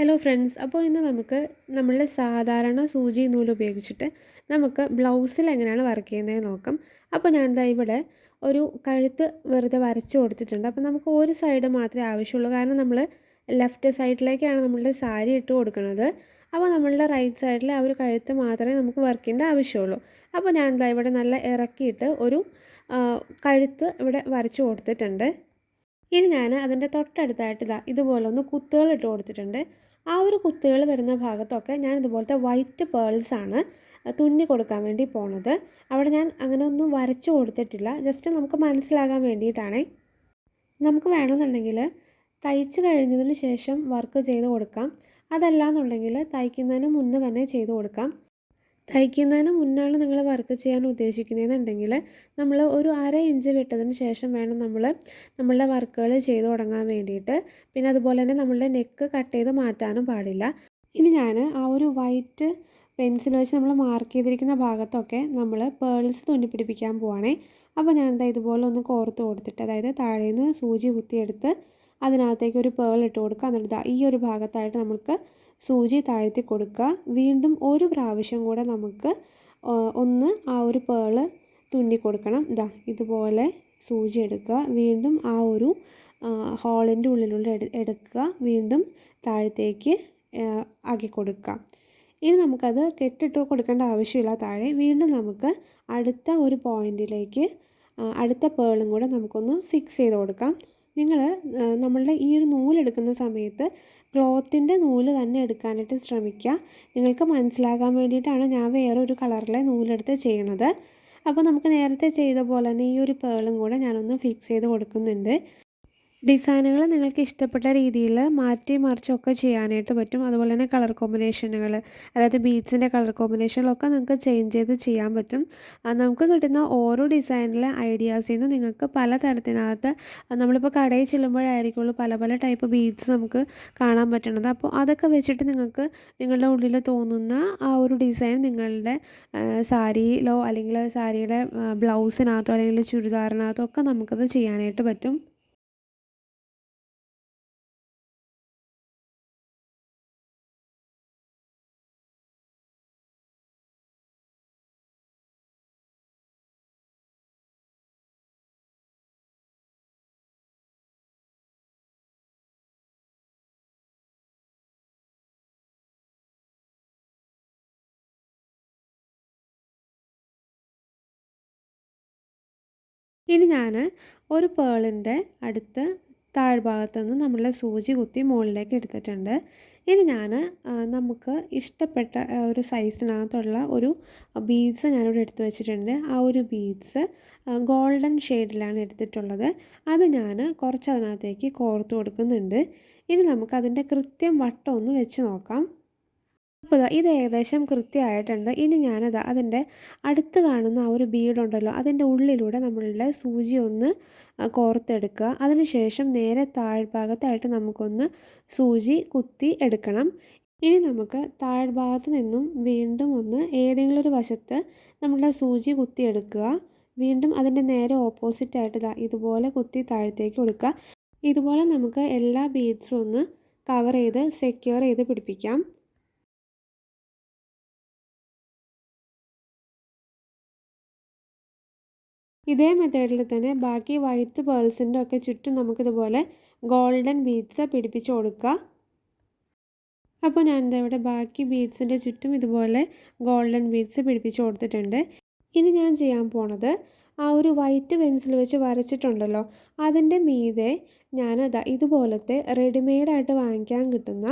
Hello friends അപ്പോൾ ഇന്ന് നമുക്ക് നമ്മളുടെ സാധാരണ സൂചി നൂൽ ഉപയോഗിച്ചിട്ട് നമുക്ക് ബ്ലൗസിൽ എങ്ങനെയാണ് വർക്ക് ചെയ്യുന്നത് നോക്കാം. അപ്പോൾ ഞാൻ ദാ ഇവിടെ ഒരു കഴുത്ത് വെറുതെ വരച്ച് കൊടുത്തിട്ടുണ്ട്. അപ്പോൾ നമുക്ക് ഒരു സൈഡ് മാത്രമേ ആവശ്യമുള്ളൂ. കാരണം നമ്മൾ ലെഫ്റ്റ് സൈഡിലേക്കാണ് നമ്മളുടെ സാരി ഇട്ട് കൊടുക്കുന്നത്. അപ്പോൾ നമ്മളുടെ റൈറ്റ് സൈഡിൽ ആ ഒരു കഴുത്ത് മാത്രമേ നമുക്ക് വർക്ക് വർക്കിന്റെ ആവശ്യമുള്ളൂ. അപ്പോൾ ഞാൻ ദാ ഇവിടെ നല്ല ഇറക്കിയിട്ട് ഒരു കഴുത്ത് ഇവിടെ വരച്ച് കൊടുത്തിട്ടുണ്ട്. ഇനി ഞാൻ അതിന്റെ തൊട്ടടുത്തായിട്ട് ഇതാ ഇതുപോലെ ഒന്ന് കുത്തുകൾ ഇട്ട് കൊടുത്തിട്ടുണ്ട്. ആ ഒരു കുത്തുകൾ വരുന്ന ഭാഗത്തൊക്കെ ഞാൻ ഇതുപോലത്തെ വൈറ്റ് പേൾസ് ആണ് തുന്നി കൊടുക്കാൻ വേണ്ടി പോണത്. അവിടെ ഞാൻ അങ്ങനെ ഒന്നും വരച്ചു കൊടുത്തിട്ടില്ല. ജസ്റ്റ് നമുക്ക് മനസ്സിലാകാൻ വേണ്ടിയിട്ടാണേ. നമുക്ക് വേണമെന്നുണ്ടെങ്കിൽ തയ്ച്ച് കഴിഞ്ഞതിന് ശേഷം വർക്ക് ചെയ്ത് കൊടുക്കാം. അതല്ല എന്നുണ്ടെങ്കിൽ തയ്ക്കുന്നതിന് മുന്നേ തന്നെ ചെയ്ത് കൊടുക്കാം. തയ്ക്കുന്നതിന് മുന്നാണ് നിങ്ങൾ വർക്ക് ചെയ്യാൻ ഉദ്ദേശിക്കുന്നതെന്നുണ്ടെങ്കിൽ നമ്മൾ ഒരു അര ഇഞ്ച് വിട്ടതിന് ശേഷം വേണം നമ്മൾ നമ്മളുടെ വർക്കുകൾ ചെയ്ത് തുടങ്ങാൻ വേണ്ടിയിട്ട്. പിന്നെ അതുപോലെ തന്നെ നമ്മളുടെ നെക്ക് കട്ട് ചെയ്ത് മാറ്റാനും പാടില്ല. ഇനി ഞാൻ ആ ഒരു വൈറ്റ് പെൻസിൽ വെച്ച് നമ്മൾ മാർക്ക് ചെയ്തിരിക്കുന്ന ഭാഗത്തൊക്കെ നമ്മൾ പേൾസ് തുന്നിപ്പിടിപ്പിക്കാൻ പോവാണേ. അപ്പോൾ ഞാൻ എന്താ ഇതുപോലെ ഒന്ന് കോർത്ത് കൊടുത്തിട്ട് അതായത് താഴേന്ന് സൂചി കുത്തിയെടുത്ത് അതിനകത്തേക്ക് ഒരു പേൾ ഇട്ട് കൊടുക്കുക. എന്നിട്ട് ഈ ഒരു ഭാഗത്തായിട്ട് നമുക്ക് സൂചി താഴ്ത്തി കൊടുക്കുക. വീണ്ടും ഒരു പ്രാവശ്യം കൂടെ നമുക്ക് ഒന്ന് ആ ഒരു പേൾ തുന്നി കൊടുക്കണം. ഇതാ ഇതുപോലെ സൂചി എടുക്കുക. വീണ്ടും ആ ഒരു ഹോളിന്റെ ഉള്ളിലുള്ള എടുക്കുക. വീണ്ടും താഴത്തേക്ക് ആക്കി കൊടുക്കുക. ഇനി നമുക്കത് കെട്ടിട്ട് കൊടുക്കേണ്ട ആവശ്യമില്ല. താഴെ വീണ്ടും നമുക്ക് അടുത്ത ഒരു പോയിന്റിലേക്ക് അടുത്ത പേളും കൂടെ നമുക്കൊന്ന് ഫിക്സ് ചെയ്ത് കൊടുക്കാം. നിങ്ങൾ നമ്മളുടെ ഈ ഒരു നൂലെടുക്കുന്ന സമയത്ത് ക്ലോത്തിന്റെ നൂൽ തന്നെ എടുക്കാനായിട്ട് ശ്രമിക്കുക. നിങ്ങൾക്ക് മനസ്സിലാകാൻ വേണ്ടിയിട്ടാണ് ഞാൻ വേറെ ഒരു കളറിലെ നൂലെടുത്ത് ചെയ്യണത്. അപ്പോൾ നമുക്ക് നേരത്തെ ചെയ്ത പോലെ തന്നെ ഈ ഒരു പേളും കൂടെ ഞാനൊന്ന് ഫിക്സ് ചെയ്ത് കൊടുക്കുന്നുണ്ട്. ഡിസൈനുകൾ നിങ്ങൾക്ക് ഇഷ്ടപ്പെട്ട രീതിയിൽ മാറ്റി മറിച്ചൊക്കെ ചെയ്യാനായിട്ട് പറ്റും. അതുപോലെ തന്നെ കളർ കോമ്പിനേഷനുകൾ അതായത് ബീഡ്സിന്റെ കളർ കോമ്പിനേഷനുകളൊക്കെ നിങ്ങൾക്ക് ചേഞ്ച് ചെയ്ത് ചെയ്യാൻ പറ്റും. നമുക്ക് കിട്ടുന്ന ഓരോ ഡിസൈനിലെ ഐഡിയാസിൽ നിന്ന് നിങ്ങൾക്ക് പല തരത്തിനകത്ത് നമ്മളിപ്പോൾ കടയിൽ ചെല്ലുമ്പോഴായിരിക്കുള്ളൂ പല പല ടൈപ്പ് ബീഡ്സ് നമുക്ക് കാണാൻ പറ്റണത്. അപ്പോൾ അതൊക്കെ വെച്ചിട്ട് നിങ്ങൾക്ക് നിങ്ങളുടെ ഉള്ളിൽ തോന്നുന്ന ആ ഒരു ഡിസൈൻ നിങ്ങളുടെ സാരിയിലോ അല്ലെങ്കിൽ സാരിയുടെ ബ്ലൗസിനകത്തോ അല്ലെങ്കിൽ ചുരിദാറിനകത്തോ ഒക്കെ നമുക്കത് ചെയ്യാനായിട്ട് പറ്റും. ഇനി ഞാൻ ഒരു പേളിന്റെ അടുത്ത് താഴ്ഭാഗത്ത് നിന്ന് നമ്മളെ സൂചി കുത്തി മുകളിലേക്ക് എടുത്തിട്ടുണ്ട്. ഇനി ഞാൻ നമുക്ക് ഇഷ്ടപ്പെട്ട ഒരു സൈസിനകത്തുള്ള ഒരു ബീഡ്സ് ഞാനിവിടെ എടുത്തു വെച്ചിട്ടുണ്ട്. ആ ഒരു ബീഡ്സ് ഗോൾഡൻ ഷെയ്ഡിലാണ് എടുത്തിട്ടുള്ളത്. അത് ഞാൻ കുറച്ച് അതിനകത്തേക്ക് കോർത്ത് കൊടുക്കുന്നുണ്ട്. ഇനി നമുക്ക് നമുക്കതിന്റെ കൃത്യം വട്ടം ഒന്ന് വെച്ച് നോക്കാം. അപ്പോൾ ഇത് ഏകദേശം കൃത്യമായിട്ടുണ്ട്. ഇനി ഞാനത് അതിന്റെ അടുത്ത് കാണുന്ന ആ ഒരു ബീഡുണ്ടല്ലോ അതിന്റെ ഉള്ളിലൂടെ നമ്മളുടെ സൂചി ഒന്ന് കോർത്തെടുക്കുക. അതിനുശേഷം നേരെ താഴ്ഭാഗത്തായിട്ട് നമുക്കൊന്ന് സൂചി കുത്തി എടുക്കണം. ഇനി നമുക്ക് താഴ്ഭാഗത്ത് നിന്നും വീണ്ടും ഒന്ന് ഏതെങ്കിലും ഒരു വശത്ത് നമ്മളുടെ സൂചി കുത്തിയെടുക്കുക വീണ്ടും അതിന്റെ നേരെ ഓപ്പോസിറ്റായിട്ട് ഇതാ ഇതുപോലെ കുത്തി താഴത്തേക്ക് കൊടുക്കുക. ഇതുപോലെ നമുക്ക് എല്ലാ ബീഡ്സും ഒന്ന് കവർ ചെയ്ത് സെക്യൂർ ചെയ്ത് പിടിപ്പിക്കാം. ഇതേ മെത്തേഡിൽ തന്നെ ബാക്കി വൈറ്റ് പേൾസിന്റെ ഒക്കെ ചുറ്റും നമുക്കിതുപോലെ ഗോൾഡൻ ബീഡ്സ് പിടിപ്പിച്ച് കൊടുക്കുക അപ്പോൾ ഞാൻ എന്താ ഇവിടെ ബാക്കി ബീഡ്സിന്റെ ചുറ്റും ഇതുപോലെ ഗോൾഡൻ ബീഡ്സ് പിടിപ്പിച്ച് കൊടുത്തിട്ടുണ്ട്. ഇനി ഞാൻ ചെയ്യാൻ പോണത് ആ ഒരു വൈറ്റ് പെൻസിൽ വെച്ച് വരച്ചിട്ടുണ്ടല്ലോ. അതിന്റെ മീതെ ഞാനതാ ഇതുപോലത്തെ റെഡിമെയ്ഡായിട്ട് വാങ്ങിക്കാൻ കിട്ടുന്ന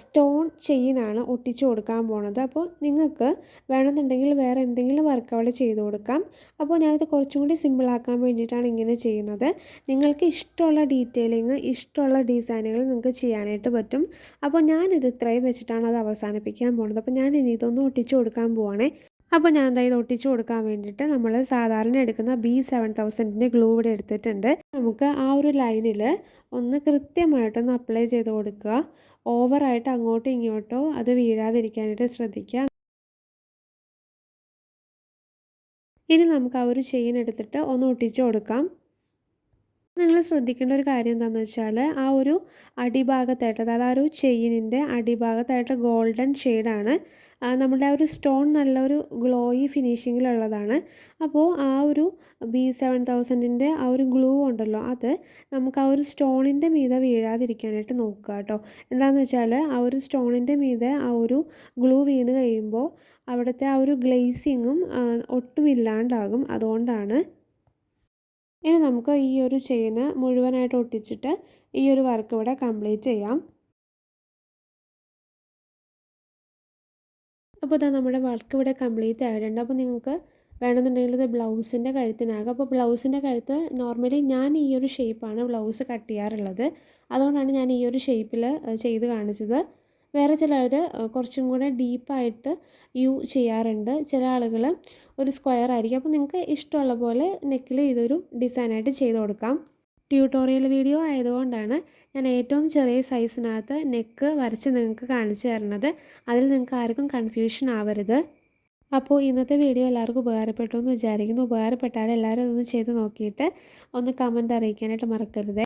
സ്റ്റോൺ ചെയിനാണ് ഒട്ടിച്ചു കൊടുക്കാൻ പോണത്. അപ്പോൾ നിങ്ങൾക്ക് വേണമെന്നുണ്ടെങ്കിൽ വേറെ എന്തെങ്കിലും വർക്ക് അവിടെ ചെയ്ത് കൊടുക്കാം. അപ്പോൾ ഞാനത് കുറച്ചും കൂടി സിമ്പിളാക്കാൻ വേണ്ടിയിട്ടാണ് ഇങ്ങനെ ചെയ്യുന്നത്. നിങ്ങൾക്ക് ഇഷ്ടമുള്ള ഡീറ്റെയിലിങ് ഇഷ്ടമുള്ള ഡിസൈനുകൾ നിങ്ങൾക്ക് ചെയ്യാനായിട്ട് പറ്റും. അപ്പോൾ ഞാനിത് ഇത്രയും വെച്ചിട്ടാണ് അത് അവസാനിപ്പിക്കാൻ പോണത്. അപ്പോൾ ഞാൻ ഇനി ഇതൊന്നും ഒട്ടിച്ചു കൊടുക്കാൻ പോവാണേ. അപ്പോൾ ഞാൻ എന്തായാലും ഒട്ടിച്ച് കൊടുക്കാൻ വേണ്ടിയിട്ട് നമ്മൾ സാധാരണ എടുക്കുന്ന ബി സെവൻ തൗസൻഡിന്റെ ഗ്ലൂ ഇവിടെ എടുത്തിട്ടുണ്ട്. നമുക്ക് ആ ഒരു ലൈനിൽ ഒന്ന് കൃത്യമായിട്ടൊന്ന് അപ്ലൈ ചെയ്ത് കൊടുക്കുക. ഓവറായിട്ട് അങ്ങോട്ടോ ഇങ്ങോട്ടോ അത് വീഴാതിരിക്കാനായിട്ട് ശ്രദ്ധിക്കുക. ഇനി നമുക്ക് ആ ഒരു ചെയിൻ എടുത്തിട്ട് ഒന്ന് ഒട്ടിച്ചു കൊടുക്കാം. നിങ്ങൾ ശ്രദ്ധിക്കേണ്ട ഒരു കാര്യം എന്താണെന്ന് വെച്ചാൽ ആ ഒരു അടിഭാഗത്തായിട്ട് അതായത് ആ ഒരു ചെയിനിന്റെ അടിഭാഗത്തായിട്ട് ഗോൾഡൻ ഷെയ്ഡാണ്. നമ്മുടെ ആ ഒരു സ്റ്റോൺ നല്ലൊരു ഗ്ലോയി ഫിനിഷിങ്ങിലുള്ളതാണ്. അപ്പോൾ ആ ഒരു ബി സെവൻ തൗസൻഡിന്റെ ആ ഒരു ഗ്ലൂ ഉണ്ടല്ലോ അത് നമുക്ക് ആ ഒരു സ്റ്റോണിന്റെ മീതെ വീഴാതിരിക്കാനായിട്ട് നോക്കുക കേട്ടോ. എന്താണെന്ന് വെച്ചാൽ ആ ഒരു സ്റ്റോണിന്റെ മീതെ ആ ഒരു ഗ്ലൂ വീണ് കഴിയുമ്പോൾ അവിടുത്തെ ആ ഒരു ഗ്ലേസിങ്ങും ഒട്ടുമില്ലാണ്ടാകും അതുകൊണ്ടാണ് ഇനി നമുക്ക് ഈ ഒരു ചെയിന് മുഴുവനായിട്ട് ഒട്ടിച്ചിട്ട് ഈ ഒരു വർക്ക് ഇവിടെ കംപ്ലീറ്റ് ചെയ്യാം. അപ്പോൾ ഇതാ നമ്മുടെ വർക്ക് ഇവിടെ കംപ്ലീറ്റ് ആയിട്ടുണ്ട്. അപ്പോൾ നിങ്ങൾക്ക് വേണമെന്നുണ്ടെങ്കിൽ ഇത് ബ്ലൗസിന്റെ കഴുത്തിനാകും. അപ്പോൾ ബ്ലൗസിന്റെ കഴുത്ത് നോർമലി ഞാൻ ഈ ഒരു ഷേപ്പാണ് ബ്ലൗസ് കട്ട് ചെയ്യാറുള്ളത്. അതുകൊണ്ടാണ് ഞാൻ ഈ ഒരു ഷേപ്പിൽ ചെയ്ത് കാണിച്ചത്. വേറെ ചിലർ കുറച്ചും കൂടെ ഡീപ്പായിട്ട് യു ചെയ്യാറുണ്ട്. ചില ആളുകൾ ഒരു സ്ക്വയർ ആയിരിക്കും. അപ്പോൾ നിങ്ങൾക്ക് ഇഷ്ടമുള്ള പോലെ നെക്കിൽ ഇതൊരു ഡിസൈനായിട്ട് ചെയ്ത് കൊടുക്കാം. ട്യൂട്ടോറിയൽ വീഡിയോ ആയതുകൊണ്ടാണ് ഞാൻ ഏറ്റവും ചെറിയ സൈസിനകത്ത് നെക്ക് വരച്ച് നിങ്ങൾക്ക് കാണിച്ചു തരുന്നത്. അതിൽ നിങ്ങൾക്ക് ആർക്കും കൺഫ്യൂഷൻ ആവരുത്. അപ്പോൾ ഇന്നത്തെ വീഡിയോ എല്ലാവർക്കും ഉപകാരപ്പെട്ടു എന്ന് വിചാരിക്കുന്നു. ഉപകാരപ്പെട്ടാൽ എല്ലാവരും ഒന്ന് ചെയ്ത് നോക്കിയിട്ട് ഒന്ന് കമന്റ് അറിയിക്കാനായിട്ട് മറക്കരുത്.